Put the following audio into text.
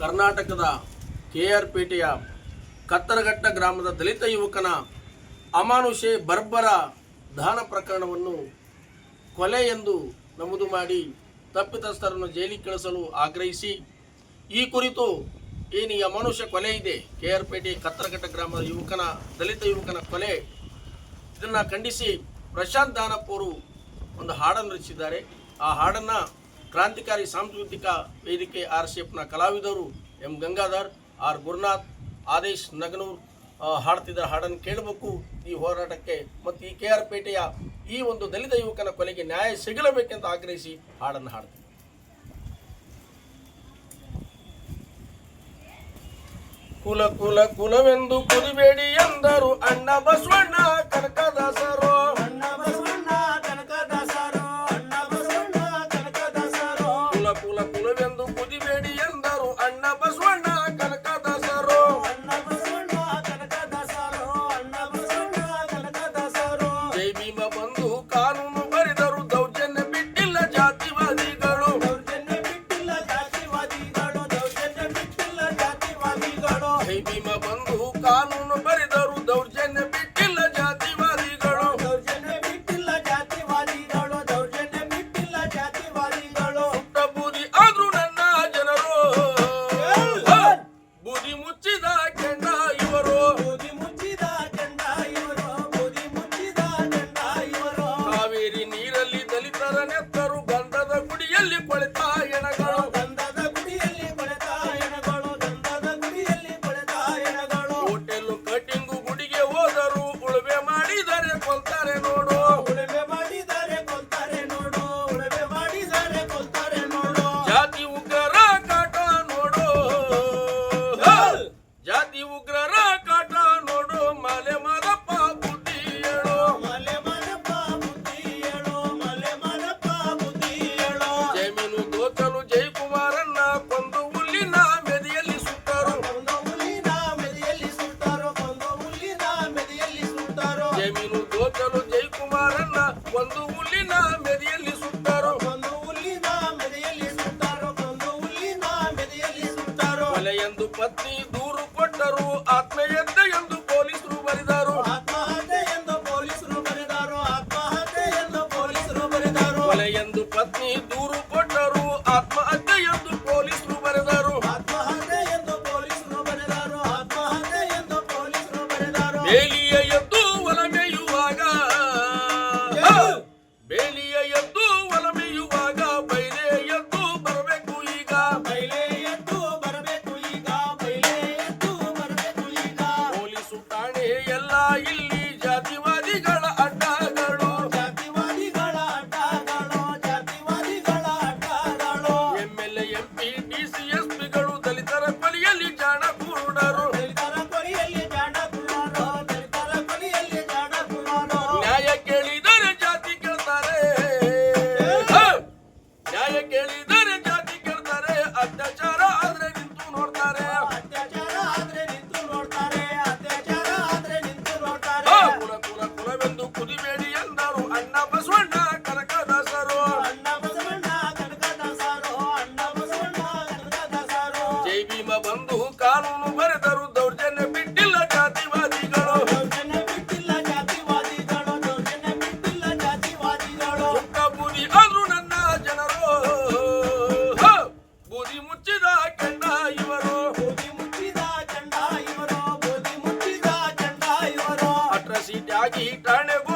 ಕರ್ನಾಟಕದ K R ಪೇಟೆಯ ಕತ್ತರಘಟ್ಟ ಗ್ರಾಮದ ದಲಿತ ಯುವಕನ ಅಮಾನುಷೆ ಬರ್ಬರ ದಾನ ಪ್ರಕರಣವನ್ನು ಕೊಲೆ ಎಂದು ನಮೂದು ಮಾಡಿ ತಪ್ಪಿತಸ್ಥರನ್ನು ಜೈಲಿಗೆ ಕಳಿಸಲು ಆಗ್ರಹಿಸಿ. ಈ ಕುರಿತು ಏನು ಈ ಅಮಾನುಷ್ಯ ಕೊಲೆ ಇದೆ? ಕೆ ಆರ್ ಪೇಟೆ ಕತ್ತರಘಟ್ಟ ಗ್ರಾಮದ ಯುವಕನ, ದಲಿತ ಯುವಕನ ಕೊಲೆ. ಇದನ್ನು ಖಂಡಿಸಿ ಪ್ರಶಾಂತ್ ದಾನಪ್ಪವರು ಒಂದು ಹಾಡನ್ನು ರಚಿಸಿದ್ದಾರೆ. ಆ ಹಾಡನ್ನು ಕ್ರಾಂತಿಕಾರಿ ಸಾಂಸ್ಕೃತಿಕ ವೇದಿಕೆ ಆರ್ ಸಿ ಎಫ್ನ ಕಲಾವಿದರು ಎಂ. ಗಂಗಾಧರ್, ಆರ್. ಗುರುನಾಥ್, ಆದೇಶ್ ನಗನೂರ್ ಹಾಡ್ತಿದ್ದ ಹಾಡನ್ನು ಕೇಳಬೇಕು ಈ ಹೋರಾಟಕ್ಕೆ ಮತ್ತು ಈ ಕೆ. ಆರ್. ಪೇಟೆಯ ಈ ಒಂದು ದಲಿತ ಯುವಕನ ಕೊಲೆಗೆ ನ್ಯಾಯ ಸಿಗಲಬೇಕೆಂತ ಆಗ್ರಹಿಸಿ ಹಾಡನ್ನು ಹಾಡ್ತೀವಿ. ಕುಲ ಕುಲ ಕುಲವೆಂದು ಕುದಿಬೇಡಿ ಎಂದರು ಅಣ್ಣ ಬಸವಣ್ಣ ಕನಕದಾಸರು. ಎಂದು ಪತ್ನಿ ದೂರು ಕೊಟ್ಟರು. ಆತ್ಮೀಯತೆ வாயில் ಕಿಟಣಗು